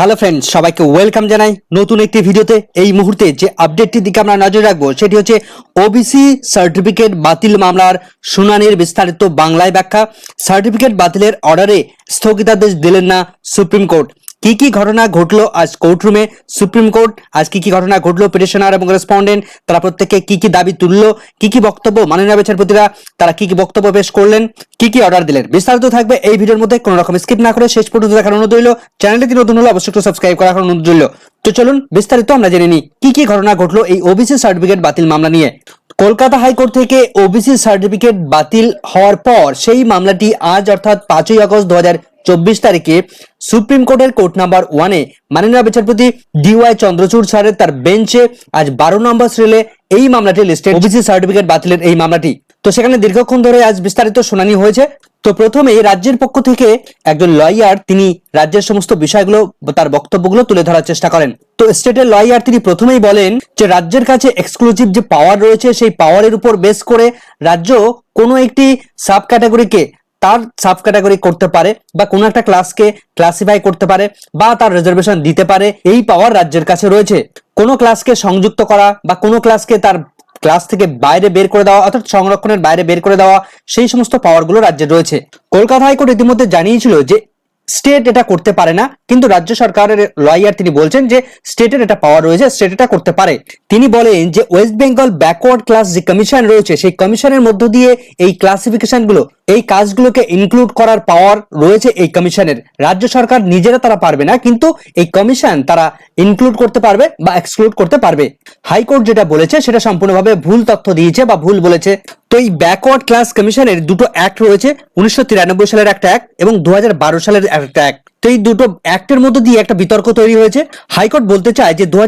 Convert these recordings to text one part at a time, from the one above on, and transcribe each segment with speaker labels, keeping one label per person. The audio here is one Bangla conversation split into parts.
Speaker 1: হ্যালো ফ্রেন্ডস সবাইকে ওয়েলকাম জানাই নতুন একটি ভিডিওতে। এই মুহূর্তে যে আপডেটটির দিকে আমরা নজর রাখব, সেটি হচ্ছে ওবিসি সার্টিফিকেট বাতিল মামলার শুনানির বিস্তারিত বাংলায় ব্যাখ্যা। সার্টিফিকেট বাতিলের অর্ডারে স্থগিতাদেশ দিলেন না সুপ্রিম কোর্ট কি কি ঘটনা ঘটলো আজ কোর্টরুমে সুপ্রিম কোর্ট আজ কি কি ঘটনা ঘটলো? পিটিশনার এবং রেসপন্ডেন্ট তারা প্রত্যেকে কি কি দাবি তুললো? কি কি বক্তব্য মাননীয় বিচারপতিরা, তারা কি কি বক্তব্য পেশ করলেন? কি কি অর্ডার দিলেন? বিস্তারিত থাকবে এই ভিডিওর মধ্যে, কোনো রকম স্কিপ না করে শেষ পর্যন্ত দেখার অনুরোধ রইল। চ্যানেলটি নতুন হলে অবশ্যই একটু সাবস্ক্রাইব করার অনুরোধ রইল। তো চলুন, বিস্তারিত আমরা জেনে নিই, কি কি ঘটনা ঘটলো এই ওবিসি সার্টিফিকেট বাতিল মামলা নিয়ে? কলকাতা হাইকোর্ট থেকে ওবিসি সার্টিফিকেট বাতিল হওয়ার পর, সেই মামলাটি আজ অর্থাৎ পাঁচই আগস্ট দু চব্বিশ তারিখে সুপ্রিম কোর্টের কোর্ট নাম্বার ওয়ানে মাননীয় বিচারপতি ডিওয়াই চন্দ্রচূড় স্যারের তার বেঞ্চে আজ বারো নম্বর শ্রেলে এই মামলাটি লিস্টেড। ওবিসি সার্টিফিকেট বাতিলের এই মামলাটি। তো সেখানে দীর্ঘক্ষণ ধরে আজ বিস্তারিত শুনানি হয়েছে। তো প্রথমে রাজ্যের পক্ষ থেকে একজন লয়ার তিনি রাজ্যের সমস্ত বিষয়গুলো, তার বক্তব্যগুলো তুলে ধরার চেষ্টা করেন। তো স্টেটের লয়ার তিনি প্রথমেই বলেন যে, রাজ্যের কাছে এক্সক্লুসিভ যে পাওয়ার রয়েছে, সেই পাওয়ারের উপর বেস করে রাজ্য কোনো একটি সাব ক্যাটাগরিকে তার সাব ক্যাটাগরি করতে পারে বা কোনো একটা ক্লাসকে ক্লাসিফাই করতে পারে বা তার রিজার্ভেশন দিতে পারে, এই পাওয়ার রাজ্যের কাছে রয়েছে। কোনো ক্লাসকে সংযুক্ত করা বা কোনো ক্লাসকে তার ক্লাস থেকে বাইরে বের করে দেওয়া অর্থাৎ সংরক্ষণের বাইরে বের করে দেওয়া, সেই সমস্ত পাওয়ারগুলো রাজ্যের রয়েছে। কলকাতা হাইকোর্ট ইতিমধ্যে জানিয়েছিল যে স্টেট এটা করতে পারে না, কিন্তু রাজ্য সরকারের লয়ার তিনি বলছেন যে স্টেটের এটা পাওয়ার রয়েছে স্টেট এটা করতে পারে। তিনি বলেন যে ওয়েস্ট বেঙ্গল ব্যাকওয়ার্ড ক্লাস যে কমিশন রয়েছে, সেই কমিশনের মধ্য দিয়ে এই ক্লাসিফিকেশনগুলো এই কাজগুলোকে ইনক্লুড করার পাওয়ার রয়েছে এই কমিশনের রাজ্য সরকার নিজেরা তারা পারবে না, কিন্তু এই কমিশন তারা ইনক্লুড করতে পারবে বা এক্সক্লুড করতে পারবে। হাইকোর্ট যেটা বলেছে, সেটা সম্পূর্ণভাবে ভুল তথ্য দিয়েছে বা ভুল বলেছে। তো এই ব্যাকওয়ার্ড ক্লাস কমিশনের দুটো অ্যাক্ট রয়েছে, উনিশশো তিরানব্বই সালের একটা অ্যাক্ট এবং দু হাজার বারো সালের একটা অ্যাক্ট তো এই দুটো অ্যাক্টের মধ্যে দিয়ে একটা বিতর্ক তৈরি হয়েছে। হাইকোর্ট বলতে চায় যে দু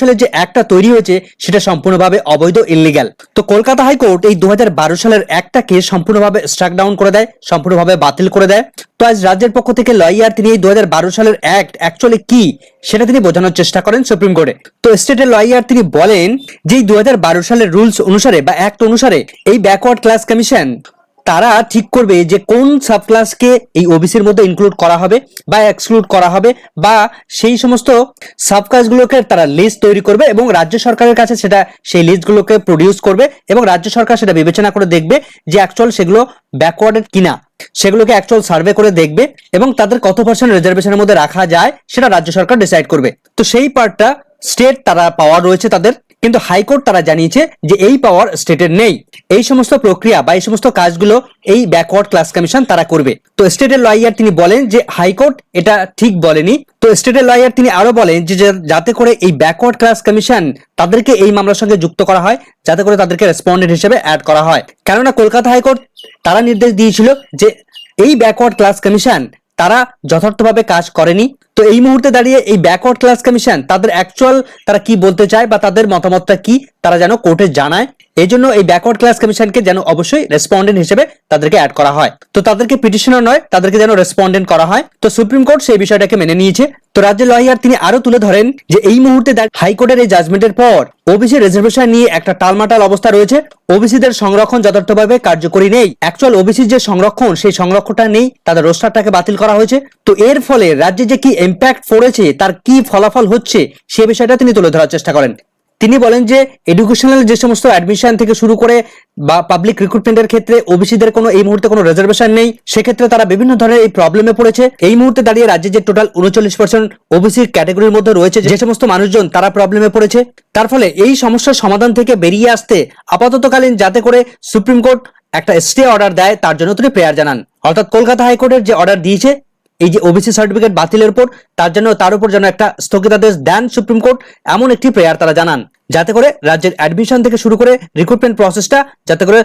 Speaker 1: সালের যে অ্যাক্টটা তৈরি হয়েছে, সেটা সম্পূর্ণভাবে অবৈধ ইলিগ্যাল তো কলকাতা হাইকোর্ট এই দুহাজার বারো সালের অ্যাক্টটাকে সম্পূর্ণভাবে স্ট্রাক ডাউন করে দেয়, সম্পূর্ণভাবে বাতিল করে দেয়। তো আজ রাজ্যের পক্ষ থেকে লয়ার তিনি এই দু হাজার বারো সালের অ্যাক্ট অ্যাকচুয়ালি কি, সেটা তিনি বোঝানোর চেষ্টা করেন সুপ্রিম কোর্টে। তো স্টেটের লয়ার তিনি বলেন যে দু হাজার বারো সালের রুলস অনুসারে বা অ্যাক্ট অনুসারে এই ব্যাকওয়ার্ড ক্লাস কমিশন তারা ঠিক করবে যে কোন সাব ক্লাসকে এই ওবিসির মধ্যে ইনক্লুড করা হবে বা এক্সক্লুড করা হবে বা সেই সমস্ত সাব ক্লাসগুলোকে তারা লিস্ট তৈরি করবে এবং রাজ্য সরকারের কাছে সেটা সেই লিস্টগুলোকে প্রডিউস করবে এবং রাজ্য সরকার সেটা বিবেচনা করে দেখবে যে অ্যাকচুয়াল সেগুলো ব্যাকওয়ার্ডেড কিনা। সেগুলোকে অ্যাকচুয়াল সার্ভে করে দেখবে এবং তাদের কত পার্সেন্ট রিজার্ভেশনের মধ্যে রাখা যায় সেটা রাজ্য সরকার ডিসাইড করবে। তো সেই পার্টটা স্টেট তারা পাওয়ার রয়েছে তাদের কিন্তু হাইকোর্ট তারা জানিয়েছে যে এই পাওয়ার স্টেটের নেই। এই সমস্ত প্রক্রিয়া বা এই সমস্ত কাজগুলো এই ব্যাকওয়ার্ড ক্লাস কমিশন তারা করবে। তো স্টেটের লয়ার তিনি বলেন যে হাইকোর্ট এটা ঠিক বলেনি। তো স্টেটের লয়ার তিনি আরও বলেন যে যাতে করে এই ব্যাকওয়ার্ড ক্লাস কমিশন তাদেরকে এই মামলার সঙ্গে যুক্ত করা হয়, যাতে করে তাদেরকে রেসপন্ডেন্ট হিসেবে অ্যাড করা হয়। কেননা কলকাতা হাইকোর্ট তারা নির্দেশ দিয়েছিল যে এই ব্যাকওয়ার্ড ক্লাস কমিশন তারা যথার্থভাবে কাজ করেনি। তো এই মুহূর্তে দাঁড়িয়ে এই ব্যাকওয়ার্ড ক্লাস কমিশন তাদের অ্যাকচুয়াল তারা কি বলতে চায় বা তাদের মতামতটা কি, তারা যেন কোর্টে জানায়। এই জন্য এই ব্যাকওয়ার্ড ক্লাস কমিশনকে যেন অবশ্যই রেসপন্ডেন্ট হিসেবে তাদেরকে অ্যাড করা হয়। তো তাদেরকে পিটিশনার নয়, তাদেরকে যেন রেসপন্ডেন্ট করা হয়। তো সুপ্রিম কোর্ট সেই বিষয়টাকে মেনে নিয়েছে। তো রাজ্যের লয়ার তিনি আরও তুলে ধরেন যে এই মুহূর্তে হাইকোর্টের এই জাজমেন্টের পর ওবিসি রিজার্ভেশন নিয়ে একটা টালমাটাল অবস্থা রয়েছে। ওবিসিদের সংরক্ষণ যথার্থভাবে কার্যকরী নেই। অ্যাকচুয়াল ওবিসির যে সংরক্ষণ, সেই সংরক্ষণটা নেই। তাদের রোস্টারটাকে বাতিল করা হয়েছে। তো এর ফলে রাজ্যে যে কি ইম্প্যাক্ট পড়েছে, তার কি ফলাফল হচ্ছে, সে বিষয়টা তিনি তুলে ধরার চেষ্টা করেন। তিনি বলেন যে এডুকেশনাল যে সমস্ত অ্যাডমিশন থেকে শুরু করে বা পাবলিক রিক্রুটমেন্টের ক্ষেত্রে ওবিসিদের কোনো, এই মুহূর্তে কোনো রিজার্ভেশন নেই। সেক্ষেত্রে তারা বিভিন্ন ধরনের এই প্রবলেমে পড়েছে। এই মুহূর্তে দাঁড়িয়ে রাজ্যে যে টোটাল উনচল্লিশ পার্সেন্ট ওবিসি ক্যাটাগরির মধ্যে রয়েছে, যে সমস্ত মানুষজন তারা প্রবলেমে পড়েছে, তার ফলে এই সমস্যার সমাধান থেকে বেরিয়ে আসতে আপাততকালীন যাতে করে সুপ্রিম কোর্ট একটা স্টে অর্ডার দেয়, তার জন্য তিনি প্রেয়ার জানান। অর্থাৎ কলকাতা হাইকোর্টের যে অর্ডার দিয়েছে এই যে ওবিসি সার্টিফিকেট বাতিলের উপর, তার জন্য, তার উপর যেন একটা স্থগিতাদেশ দেন সুপ্রিম কোর্ট এমন একটি প্রেয়ার তারা জানান। যাতে করে রাজ্যের অ্যাডমিশন থেকে শুরু করে রিক্রুটমেন্ট প্রসেসটা যাতে করে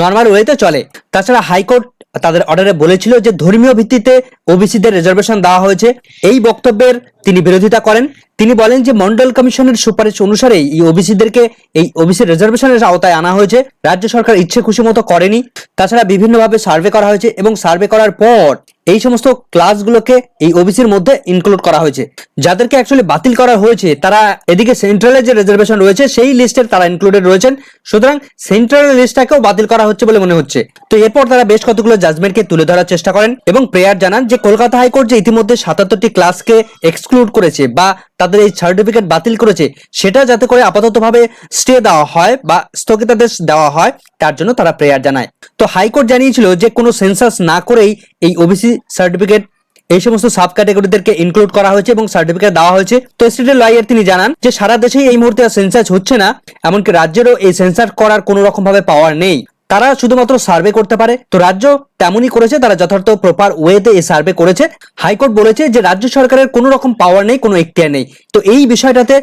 Speaker 1: নর্মাল ওয়েতে চলে। তাছাড়া হাইকোর্ট তাদের অর্ডারে বলেছিল যে, ধর্মীয় ভিত্তিতে ওবিসিদের রিজার্ভেশন দেওয়া হয়েছে। এই বক্তব্যের তিনি বিরোধিতা করেন। তিনি বলেন যে, মন্ডল কমিশনের সুপারিশ অনুসারে এই ওবিসিদেরকে এই ওবিসি রিজার্ভেশনের আওতায় আনা হয়েছে। রাজ্য সরকার ইচ্ছে খুশি মতো করেনি। তাছাড়া বিভিন্নভাবে সার্ভে করা হয়েছে এবং সার্ভে করার পর এই সমস্ত ক্লাসগুলোকে এই ওবিসির মধ্যে ইনক্লুড করা হয়েছে। যাদেরকে অ্যাকচুয়ালি বাতিল করা হয়েছে, তারা এদিকে সেন্ট্রালের যে রিজার্ভেশন রয়েছে, সেই লিস্টের তারা ইনক্লুডেড রয়েছেন। সুতরাং সেন্ট্রাল লিস্টটাকেও বাতিল করা হচ্ছে বলে মনে হচ্ছে। তো এরপর তারা বেশ কতগুলো জাজমেন্টকে তুলে ধরার চেষ্টা করেন এবং প্রেয়ার জানান যে, কলকাতা হাইকোর্ট যে ইতিমধ্যে সাতাত্তরটি ক্লাসকে এক্সক্লুড করেছে বা তাদের এই সার্টিফিকেট বাতিল করেছে, সেটা যাতে করে আপাততভাবে স্টে দেওয়া হয় বা স্থগিতাদেশ দেওয়া হয়, তার জন্য তারা প্রেয়ার জানায়। তো হাইকোর্ট জানিয়েছিল যে কোনো সেন্সাস না করেই এই ওবিসি সার্টিফিকেট এই সমস্ত সাব ক্যাটাগরিদেরকে ইনক্লুড করা হয়েছে এবং সার্টিফিকেট দেওয়া হয়েছে। তো স্টেটের লয়ার তিনি জানান যে সারা দেশেই এই মুহূর্তে সেন্সাস হচ্ছে না, এমনকি রাজ্যেরও এই সেন্সার করার কোনো রকম ভাবে পাওয়ার নেই। তারা শুধুমাত্র সার্ভে করতে পারে। তো রাজ্য তেমনই করেছে, তারা যথার্থ প্রপার ওয়েতে এই সার্ভে করেছে। হাইকোর্ট বলেছে যে রাজ্য সরকারের কোনো রকম পাওয়ার নেই, কোনো এখতিয়ার নেই। তো এই বিষয়টাতে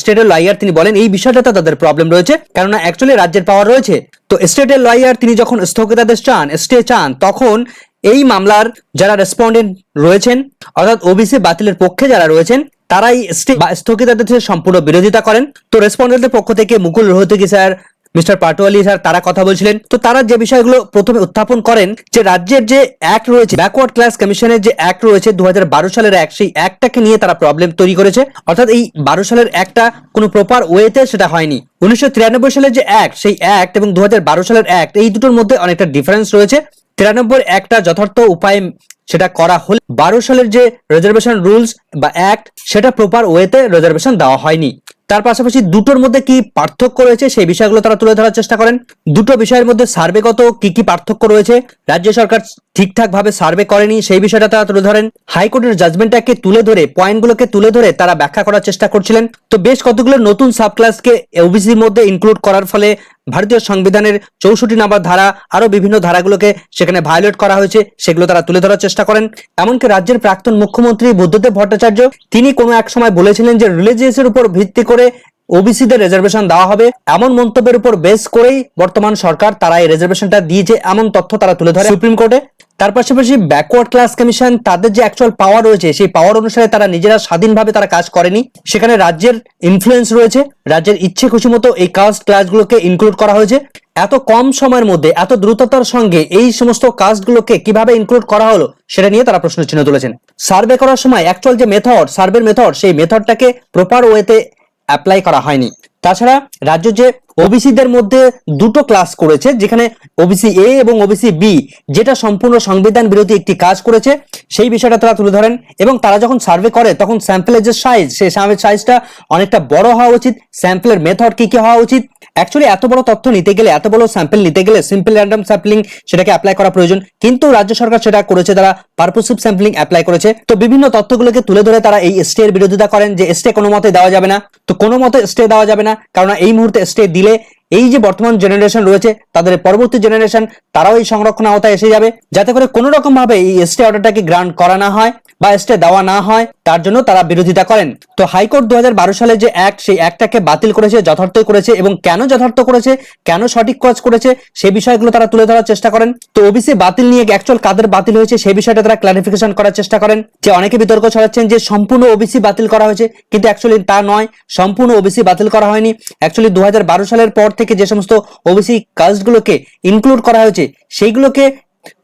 Speaker 1: স্টেটের লয়ার তিনি বলেন, এই বিষয়টাতে তাদের প্রবলেম রয়েছে। কেননা অ্যাকচুয়ালি রাজ্যের পাওয়ার রয়েছে। তো স্টেটের লয়ার তিনি যখন স্থগিতাদেশ চান স্টে চান, তখন এই মামলার যারা রেসপন্ডেন্ট রয়েছেন, অর্থাৎ ওবিসি বাতিলের পক্ষে যারা রয়েছেন, তারাই স্টে বা স্থগিতাদেশের সম্পূর্ণ বিরোধিতা করেন। তো রেসপন্ডেন্টের পক্ষ থেকে Mukul Rohatgi sir mister Patwalia sir, তারা কথা বলছিলেন। তো তারা যে বিষয়গুলো প্রথমে উত্থাপন করেন, যে রাজ্যের যে অ্যাক্ট রয়েছে ব্যাকওয়ার্ড ক্লাস কমিশনের যে অ্যাক্ট রয়েছে দু হাজার বারো সালের অ্যাক্ট সেই অ্যাক্টটাকে নিয়ে তারা প্রবলেম তৈরি করেছে। অর্থাৎ এই বারো সালের অ্যাক্টটা কোনো প্রপার ওয়েতে সেটা হয়নি। উনিশশো তিরানব্বই সালের যে অ্যাক্ট সেই অ্যাক্ট এবং দু হাজার বারো সালের অ্যাক্ট এই দুটোর মধ্যে অনেকটা ডিফারেন্স রয়েছে। তিরানব্বই একটা যথার্থ উপায়ে সেটা করা হলে বারো সালের যে রিজার্ভেশন রুলস বা অ্যাক্ট সেটা প্রপার ওয়েতে রিজার্ভেশন দেওয়া হয়নি। তার পাশাপাশি দুটোর মধ্যে কি পার্থক্য রয়েছে সেই বিষয়গুলো তারা তুলে ধরার চেষ্টা করেন। দুটো বিষয়ের মধ্যে সার্ভেগত কি কি পার্থক্য রয়েছে? রাজ্য সরকার ঠিকঠাক ভাবে সার্ভে করেনি, সেই বিষয়টা তারা তুলে ধরেন। হাইকোর্টের জাজমেন্টটাকে তুলে ধরে পয়েন্টগুলোকে তুলে ধরে তারা ব্যাখ্যা করার চেষ্টা করছিলেন। তো বেশ কতগুলো নতুন সাব ক্লাসকে ওবিসির মধ্যে ইনক্লুড করার ফলে ভারতীয় সংবিধানের চৌষট্টি নাম্বার ধারা আরও বিভিন্ন ধারাগুলোকে সেখানে ভায়োলেট করা হয়েছে, সেগুলো তারা তুলে ধরার চেষ্টা করেন। এমনকি রাজ্যের প্রাক্তন মুখ্যমন্ত্রী বুদ্ধদেব ভট্টাচার্য, তিনি কোনো এক সময় বলেছিলেন যে রিলিজিয়াসের উপর ভিত্তি করে ওবিসিদের রিজার্ভেশন দেওয়া হবে। এমন মন্তব্যের উপর বেস করেই বর্তমান সরকার তারা এই রিজার্ভেশনটা দিয়েছে এমন তথ্য তারা তুলে ধরে সুপ্রিম কোর্টে তার পাশাপাশি ব্যাকওয়ার্ড ক্লাস কমিশন তাদের যে অ্যাকচুয়াল পাওয়ার রয়েছে, সেই পাওয়ার অনুসারে তারা নিজেরা স্বাধীনভাবে তারা কাজ করেনি। সেখানে রাজ্যের ইনফ্লুয়েন্স রয়েছে, রাজ্যের ইচ্ছে খুশি মতো এই কাস্ট ক্লাসগুলোকে ইনক্লুড করা হয়েছে। এত কম সময়ের মধ্যে, এত দ্রুততার সঙ্গে এই সমস্ত কাজগুলোকে কীভাবে ইনক্লুড করা হলো, সেটা নিয়ে তারা প্রশ্ন চিহ্ন তুলেছেন। সার্ভে করার সময় অ্যাকচুয়াল যে মেথড সার্ভের মেথড সেই মেথডটাকে প্রপার ওয়েতে অ্যাপ্লাই করা হয়নি। তাছাড়া রাজ্য যে ওবিসিদের মধ্যে দুটো ক্লাস করেছে, যেখানে ওবিসি এ এবং ওবিসি বি যেটা সম্পূর্ণ সংবিধান বিরোধী একটি কাজ করেছে। সেই বিষয়টা তারা তুলে ধরেন এবং তারা যখন সার্ভে করে, তখন স্যাম্পলের যে সাইজ সেই সাইজটা অনেকটা বড় হওয়া উচিত। স্যাম্পলের মেথড কি কি হওয়া উচিত? অ্যাকচুয়ালি এত বড় তথ্য নিতে গেলে, এত বড় স্যাম্পল নিতে গেলে সিম্পল র্যান্ডম স্যাম্পলিং সেটাকে অ্যাপ্লাই করা প্রয়োজন। কিন্তু রাজ্য সরকার সেটা করেছে, তারা পারপোসিভ স্যাম্পলিং অ্যাপ্লাই করেছে। তো বিভিন্ন তথ্যগুলোকে তুলে ধরে তারা এই স্টে এর বিরোধিতা করেন যে স্টে কোনো মতে দেওয়া যাবে না। তো কোনো মতে স্টে দেওয়া যাবে না কারণ এই মুহূর্তে স্টে Chile এই যে বর্তমান জেনারেশন রয়েছে, তাদের পরবর্তী জেনারেশন তারাও এই সংরক্ষণ আওতায় এসে যাবে। যাতে করে কোনো রকম ভাবে এই স্টে অর্ডারটাকে গ্রান্ট করা না হয় বা স্টে দেওয়া না হয়, তার জন্য তারা বিরোধিতা করেন। তো হাইকোর্ট দু হাজার বারো সালে যে অ্যাক্ট সেই অ্যাক্টটাকে বাতিল করেছে, যথার্থই করেছে এবং কেন যথার্থ করেছে, কেন সঠিক কাজ করেছে সেই বিষয়গুলো তারা তুলে ধরার চেষ্টা করেন। তো ওবিসি বাতিল নিয়ে অ্যাকচুয়াল কাদের বাতিল হয়েছে সেই বিষয়টা তারা ক্লারিফিকেশন করার চেষ্টা করেন। যে অনেকে বিতর্ক ছড়াচ্ছেন যে সম্পূর্ণ ওবিসি বাতিল করা হয়েছে, কিন্তু অ্যাকচুয়ালি তা নয়। সম্পূর্ণ ওবিসি বাতিল করা হয়নি। অ্যাকচুয়ালি দু হাজার বারো সালের পর থেকে যে সমস্ত ওবিসি কাস্টগুলোকে ইনক্লুড করা হয়েছে, সেইগুলোকে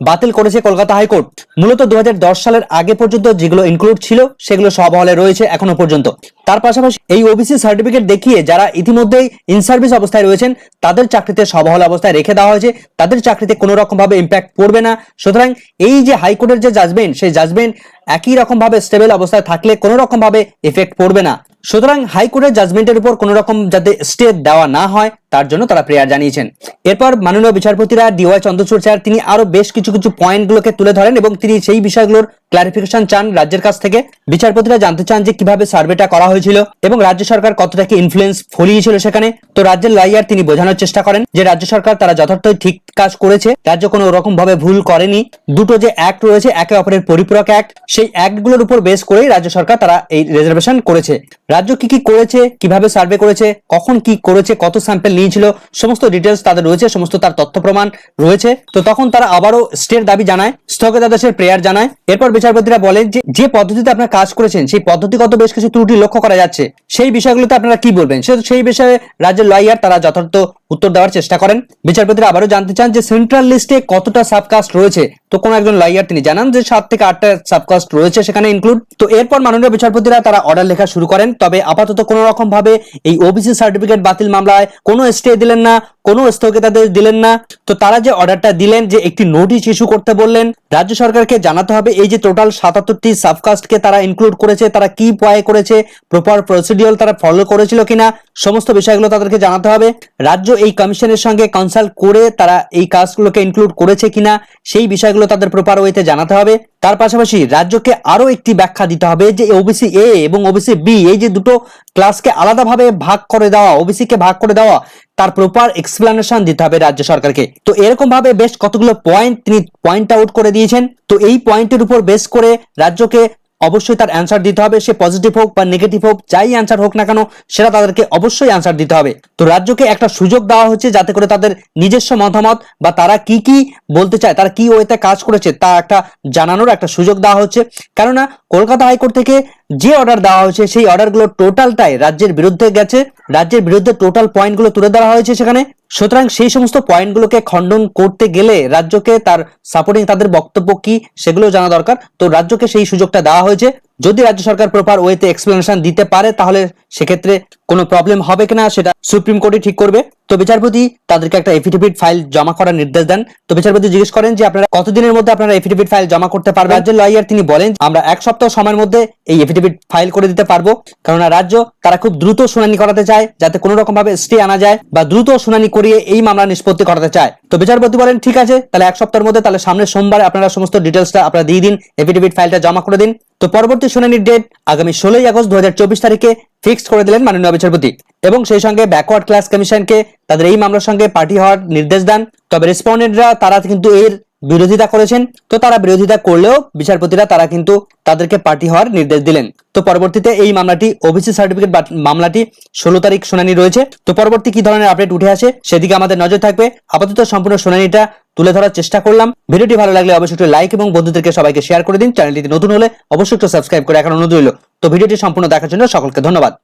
Speaker 1: বাতিল করেছে কলকাতা হাইকোর্ট। মূলত দুই হাজার দশ সালের আগে পর্যন্ত যেগুলো ইনক্লুড ছিল, সেগুলো সব হলে রয়েছে এখনও পর্যন্ত। তার পাশাপাশি এই ওবিসি সার্টিফিকেট দেখিয়ে যারা ইতিমধ্যেই ইন সার্ভিস অবস্থায় রয়েছেন, তাদের চাকরিতে সবহল অবস্থায় রেখে দেওয়া হয়েছে। তাদের চাকরিতে কোনো রকম ভাবে ইম্প্যাক্ট পড়বে না। সুতরাং এই যে হাইকোর্টের যে জাজমেন্ট সেই জাজমেন্ট একই রকম ভাবে স্টেবল অবস্থায় থাকলে কোনো রকম ভাবে এফেক্ট পড়বে না। সুতরাং হাইকোর্টের জাজমেন্টের উপর কোনো রকম যাতে স্টে দেওয়া না হয় তার জন্য তারা প্রেয়ার জানিয়েছেন। এরপর মাননীয় বিচারপতিরা ডিওয়াই চন্দ্রচূড় স্যার, তিনি আরও বেশ কিছু কিছু পয়েন্টগুলোকে তুলে ধরেন এবং তিনি সেই বিষয়গুলোর ক্লারিফিকেশন চান রাজ্যের কাছ থেকে। বিচারপতিরা জানতে চান যে কীভাবে সার্ভেটা করা হয়েছিল এবং রাজ্য সরকার কতটা কি ইনফ্লুয়েন্স ফলিয়েছিল সেখানে। তো রাজ্যের লাইয়ার তিনি বোঝানোর চেষ্টা করেন যে রাজ্য সরকার তারা যথার্থই ঠিক কাজ করেছে, রাজ্য কোনো রকম ভাবে ভুল করেনি। দুটো যে অ্যাক্ট রয়েছে, একে অপরের পরিপূরক অ্যাক্ট সেই অ্যাক্টগুলোর উপর বেস করেই রাজ্য সরকার তারা এই রিজার্ভেশন করেছে। রাজ্য কি কি করেছে, কীভাবে সার্ভে করেছে, কখন কি করেছে, কত স্যাম্পল নিয়েছিল, সমস্ত ডিটেলস তাদের রয়েছে, সমস্ত তার তথ্য প্রমাণ রয়েছে। তো তখন তারা আবারও স্টের দাবি জানায়, স্থগিতাদেশের প্রেয়ার জানায়। এরপর বিচারপতিরা বলেন যে যে পদ্ধতিতে আপনারা কাজ করেছেন, সেই পদ্ধতিগত বেশ কিছু ত্রুটি লক্ষ্য করা যাচ্ছে। সেই বিষয়গুলোতে আপনারা কি বলবেন? সে সেই বিষয়ে রাজ্যের লয়ার তারা যথার্থ উত্তর দেওয়ার চেষ্টা করেন। বিচারপতিরা আবারও জানতে চান যে সেন্ট্রাল লিস্টে কতটা সাবকাস্ট রয়েছে। তো কোন একজন লয়ার তিনি জানান যে, সাত থেকে আটটা সাবকাস্ট রয়েছে সেখানে ইনক্লুড তো এরপর মাননীয় বিচারপতিরা তারা অর্ডার লেখা শুরু করেন। তবে আপাতত কোনো রকম ভাবে এই ওবিসি সার্টিফিকেট বাতিল মামলায় কোনো স্টে দিলেন না কোনো স্থগিতাদেশ দিলেন না। তো তারা যে অর্ডারটা দিলেন যে একটি নোটিশ ইস্যু করতে বললেন, রাজ্য সরকারকে জানাতে হবে এই যে টোটাল সাতাত্তরটি সাবকাস্টকে তারা ইনক্লুড করেছে, তারা কি পয়ে করেছে প্রপার প্রসিডিওর তারা ফলো করেছিল কিনা, সমস্ত বিষয়গুলো তাদেরকে জানাতে হবে। রাজ্য এই কমিশনের সঙ্গে কনসাল্ট করে তারা এই কাজগুলোকে ইনক্লুড করেছে কিনা, সেই বিষয়গুলো তাদের প্রপার ওয়েতে জানাতে হবে। তার পাশাপাশি রাজ্যকে আরও একটি ব্যাখ্যা দিতে হবে যে ওবিসি এ এবং ওবিসি বি এই যে দুটো ক্লাসকে আলাদাভাবে ভাগ করে দেওয়া ওবিসি কে ভাগ করে দেওয়া তার প্রপার এক্সপ্লেনেশন দিতে হবে রাজ্য সরকারকে। তো এরকম ভাবে বেশ কতগুলো পয়েন্ট তিনি পয়েন্ট আউট করে দিয়েছেন। তো এই পয়েন্টের উপর বেশ করে রাজ্যকে অবশ্যই তার অ্যান্সার দিতে হবে। সে পজিটিভ হোক বা নেগেটিভ হোক, যাই অ্যান্সার হোক না কেন, সেটা তাদেরকে অবশ্যই অ্যান্সার দিতে হবে। তো রাজ্যকে একটা সুযোগ দেওয়া হচ্ছে যাতে করে তাদের নিজস্ব মতামত বা তারা কি কি বলতে চায়, তারা কি ওয়েতে কাজ করেছে, তা একটা জানানোর একটা সুযোগ দেওয়া হচ্ছে। কেননা, কলকাতা হাইকোর্ট থেকে যে অর্ডার দেওয়া হয়েছে, সেই অর্ডারগুলো টোটালটাই রাজ্যের বিরুদ্ধে গেছে। রাজ্যের বিরুদ্ধে টোটাল পয়েন্টগুলো তুলে ধরা হয়েছে সেখানে। সুতরাং সেই সমস্ত পয়েন্টগুলোকে খণ্ডন করতে গেলে রাজ্যকে তার সাপোর্টিং তাদের বক্তব্য কি সেগুলো জানা দরকার। তো রাজ্যকে সেই সুযোগটা দেওয়া হয়েছে। যদি রাজ্য সরকার প্রপার ওয়েতে এক্সপ্লেনেশন দিতে পারে, তাহলে সেক্ষেত্রে কোনো প্রবলেম হবে কিনা সেটা সুপ্রিম কোর্টই ঠিক করবে। তো বিচারপতি তাদেরকে একটা এফিডেভিট ফাইল জমা করার নির্দেশ দেন। তো বিচারপতি জিজ্ঞেস করেন যে, আপনারা কতদিনের মধ্যে আপনারা এফিডেভিট ফাইল জমা করতে পারবেন? রাজ্যের লয়ার তিনি বলেন, আমরা এক সপ্তাহ সময়ের মধ্যে এই এফিডেভিট ফাইল করে দিতে পারব। কারণ রাজ্য, তারা খুব দ্রুত শুনানি করাতে চায়, যাতে কোনো রকম ভাবে স্টে আনা যায় বা দ্রুত শুনানি করিয়ে এই মামলা নিষ্পত্তি করাতে চায়। তো বিচারপতি বলেন, ঠিক আছে, তাহলে এক সপ্তাহের মধ্যে, তাহলে সামনের সোমবার আপনারা সমস্ত ডিটেলসটা আপনারা দিয়ে দিন এফিডেভিট ফাইলটা জমা করে দিন। তো পরবর্তী শুনানির ডেট আগামী ষোলোই আগস্ট দু হাজার চব্বিশ তারিখে ফিক্সড করে দিলেন মাননীয় বিচারপতি। এবং সেই সঙ্গে ব্যাকওয়ার্ড ক্লাস কমিশনকে তাদের এই মামলার সঙ্গে পার্টি হওয়ার নির্দেশ দেন। তবে রেসপন্ডেন্টরা তারা কিন্তু এর বিরোধিতা করেছেন, তো তারা বিরোধিতা করলেও বিচারপতিরা তারা কিন্তু তাদেরকে পার্টি হওয়ার নির্দেশ দিলেন। তো পরবর্তীতে এই মামলাটি ওবিসি সার্টিফিকেট মামলাটি ষোলো তারিখ শুনানি রয়েছে। তো পরবর্তী কি ধরনের আপডেট উঠে আসে সেদিকে আমাদের নজর থাকবে। আপাতত সম্পূর্ণ শুনানিটা তুলে ধরার চেষ্টা করলাম। ভিডিওটি ভালো লাগলে অবশ্যই একটু লাইক এবং বন্ধুদেরকে সবাইকে শেয়ার করে দিন। চ্যানেলটি নতুন হলে অবশ্যই একটু সাবস্ক্রাইব করে এখন অনুরোধ রইল। তো ভিডিওটি সম্পূর্ণ দেখার জন্য সকলকে ধন্যবাদ।